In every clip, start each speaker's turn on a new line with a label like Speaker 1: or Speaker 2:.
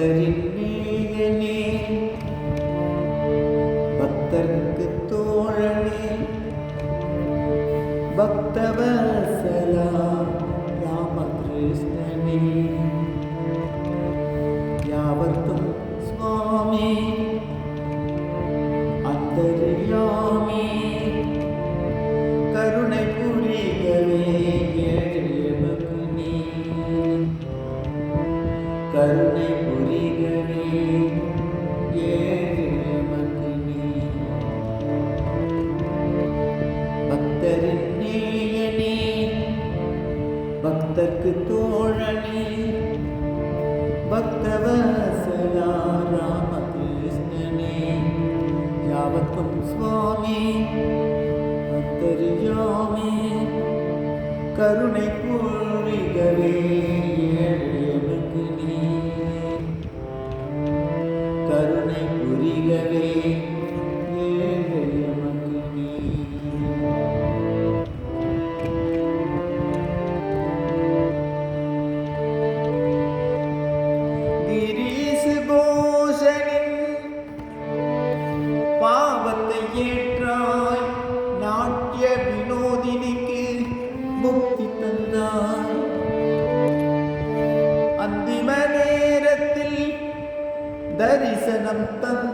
Speaker 1: பக்தரின் நேயனே பக்தருக்கு தோழனே. பக்தவசலா ராமகிருஷ்ணனே. யாவர்க்கும் சுவாமி. அந்தரியாமி. கருணை புரிகவே ஏழையவகுனே கருணை கருணை பூரிகவே ஏழையவனுக்கு நீ. கருணை புரிகவே الذي سنمتن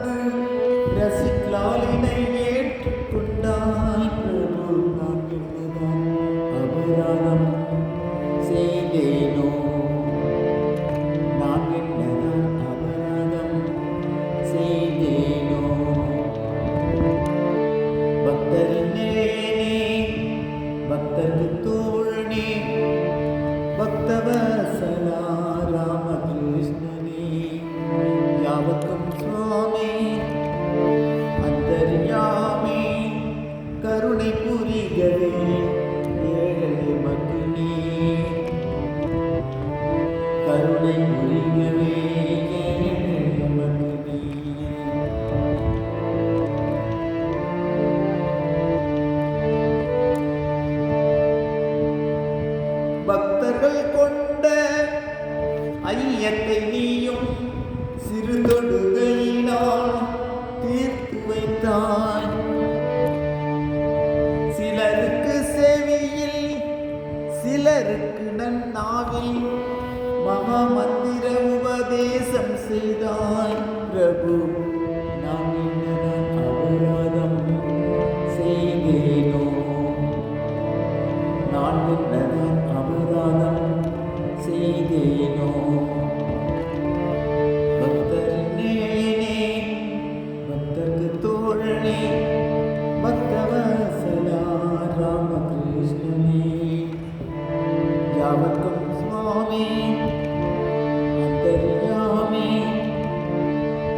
Speaker 1: பக்தர்கள் கொண்ட ஐயத்தை நீயும் சிறு தொடுகையினால் தீர்த்து வைத்தாய். சிலருக்கு செவியில் சிலருக்கு நன்னாவில் மகா மந்திர உபதேசம் செய்தாய்.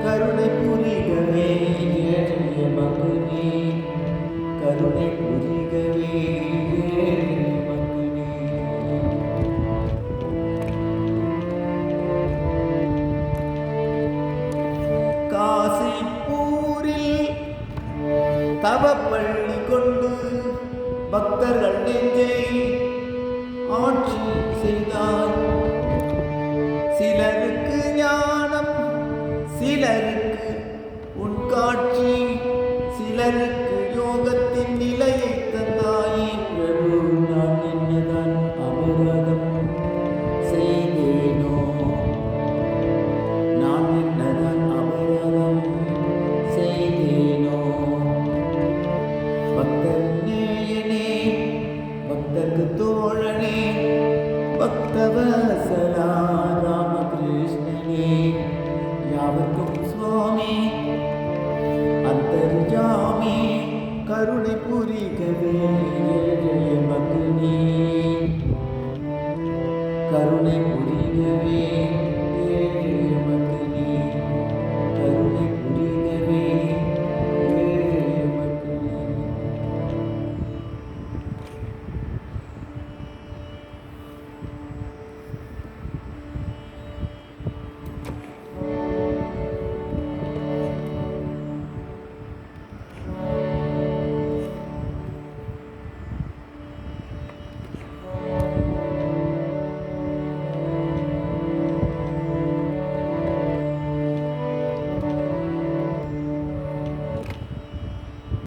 Speaker 1: கருணை புரிகவே ஏழிய மகனே கருணை புரிகவே ஏழிய மகனே காசிப்பூரில் தவப்பள்ளி கொண்டு பக்தர்கள் நெஞ்சை ஆட்சி செய்தார் சிலருக்கு சிலருக்கு உன் காட்சி சிலருக்கு யோகத்தின் நிலையை தந்தாயே பிரபு நான் என்னதான் அபராதம். யாவர்க்கும் சுவாமி. அந்தர்ஜாமி கருணை புரிகவே ஏழைய மகனே. கருணை புரிகவே